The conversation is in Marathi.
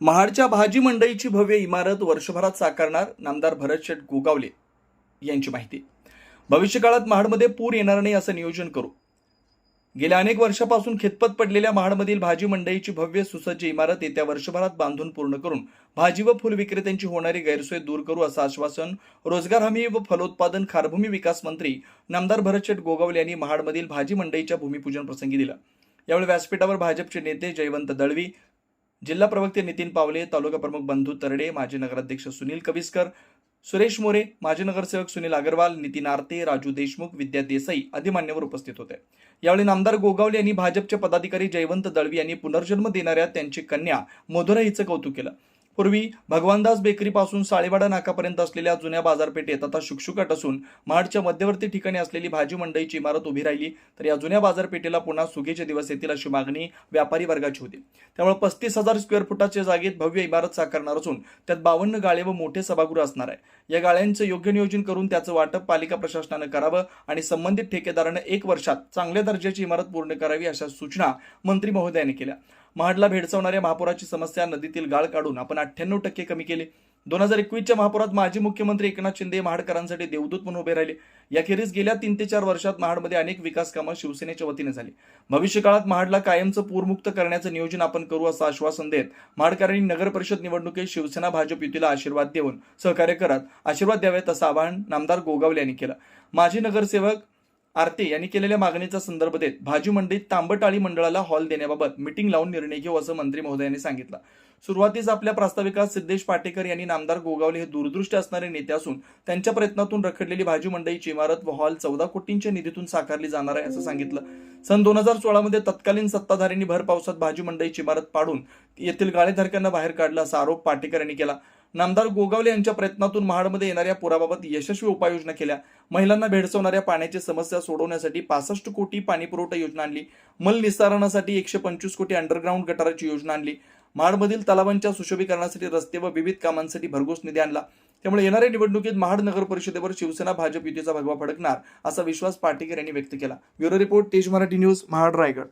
महाडच्या भाजी मंडईची भव्य इमारत वर्षभरात साकारणार नामदार भरत शेठ गोगावले यांची माहिती. भविष्यकाळात महाडमध्ये पूर येणार नाही असं नियोजन करू. गेल्या अनेक वर्षापासून खितपत पडलेल्या महाडमधील भाजी मंडईची भव्य सुसज्ज इमारत येत्या वर्षभरात बांधून पूर्ण करून भाजी व फुल विक्रेत्यांची होणारी गैरसोय दूर करू असं आश्वासन रोजगार हमी व फलोत्पादन खारभूमी विकास मंत्री नामदार भरतशेठ गोगावले यांनी महाडमधील भाजी मंडईच्या भूमिपूजन प्रसंगी दिला. यावेळी व्यासपीठावर भाजपचे नेते जयवंत दळवी जिल्हा प्रवक्ते नितीन पावले तालुका प्रमुख बंधू तरडे माजी नगराध्यक्ष सुनील कविस्कर सुरेश मोरे माजी नगरसेवक सुनील अग्रवाल नितीन आरते राजू देशमुख विद्या देसाई आदी मान्यवर उपस्थित होते. यावेळी नामदार गोगावले यांनी भाजपचे पदाधिकारी जयवंत दळवी यांनी पुनर्जन्म देणाऱ्या त्यांची कन्या मधुरा हिचं कौतुक केलं. पूर्वी भगवानदास बेकरीपासून साळेवाडा नाकापर्यंत असलेल्या जुन्या बाजारपेठेत आता शुकशुकाट असून महाडच्या मध्यवर्ती ठिकाणी असलेली भाजी मंडईची इमारत उभी राहिली तर या जुन्या बाजारपेठेला पुन्हा सुगीचे दिवस येतील अशी मागणी व्यापारी वर्गाची होती. त्यामुळे पस्तीस हजार स्क्वेअर फुटाच्या जागेत भव्य इमारत साकारणार असून त्यात बावन्न गाळे व मोठे सभागृह असणार आहे. या गाळ्यांचं योग्य नियोजन करून त्याचं वाटप पालिका प्रशासनानं करावं आणि संबंधित ठेकेदारानं एक वर्षात चांगल्या दर्जाची इमारत पूर्ण करावी अशा सूचना मंत्री महोदयांनी केल्या. महाडला भेडसावणाऱ्या महापुराची समस्या नदीतील गाळ काढून आपण अठ्ठ्याण्णव टक्के कमी केली. दोन हजार एकवीसच्या महापुरात माजी मुख्यमंत्री एकनाथ शिंदे महाडकरांसाठी देवदूत म्हणून उभे राहिले. याखेरीज गेल्या तीन ते चार वर्षात महाडमध्ये अनेक विकास कामं शिवसेनेच्या वतीने झाली. भविष्यकाळात महाडला कायमचं पूरमुक्त करण्याचं नियोजन आपण करू असं आश्वासन देत महाडकरांनी नगर परिषद निवडणुकीत शिवसेना भाजप युतीला आशीर्वाद देऊन सहकार्य करत आशीर्वाद द्यावेत असं आवाहन नामदार गोगावले यांनी केलं. माजी नगरसेवक आरते यांनी केलेल्या मागणीचा संदर्भ देत भाजी मंडईत तांबटाळी मंडळाला हॉल देण्याबाबत मिटिंग लावून निर्णय घेऊ असं मंत्री महोदयांनी सांगितलं. सुरुवातीस आपल्या प्रास्ताविकात सिद्धेश पाटेकर यांनी नामदार गोगावले हे दूरदृष्ट असणारे नेते असून त्यांच्या प्रयत्नातून रखडलेली भाजी मंडईची इमारत व हॉल चौदा कोटींच्या निधीतून साकारली जाणार आहे असं सांगितलं. सन दोन हजार सोळामध्ये तत्कालीन सत्ताधाऱ्यांनी भर पावसात भाजी मंडईची इमारत पाडून येथील गाळेधारकांना बाहेर काढला असा आरोप पाटेकर यांनी केला. नामदार गोगावले यांच्या प्रयत्नातून महाडमध्ये येणाऱ्या पुराबाबत यशस्वी उपाययोजना केल्या. महिलांना भेडसवणाऱ्या पाण्याची समस्या सोडवण्यासाठी पासष्ट कोटी पाणी पुरवठा योजना आणली. मल निस्तारणासाठी एकशे पंचवीस कोटी अंडरग्राऊंड गटाराची योजना आणली. महाडमधील तलावांच्या सुशोभीकरणासाठी रस्ते व विविध कामांसाठी भरघोस निधी आणला. त्यामुळे येणाऱ्या निवडणुकीत महाड नगर परिषदेवर शिवसेना भाजप युतीचा भगवा फडकणार असा विश्वास पाटेकर यांनी व्यक्त केला. ब्युरो रिपोर्ट तेज मराठी न्यूज महाड रायगड.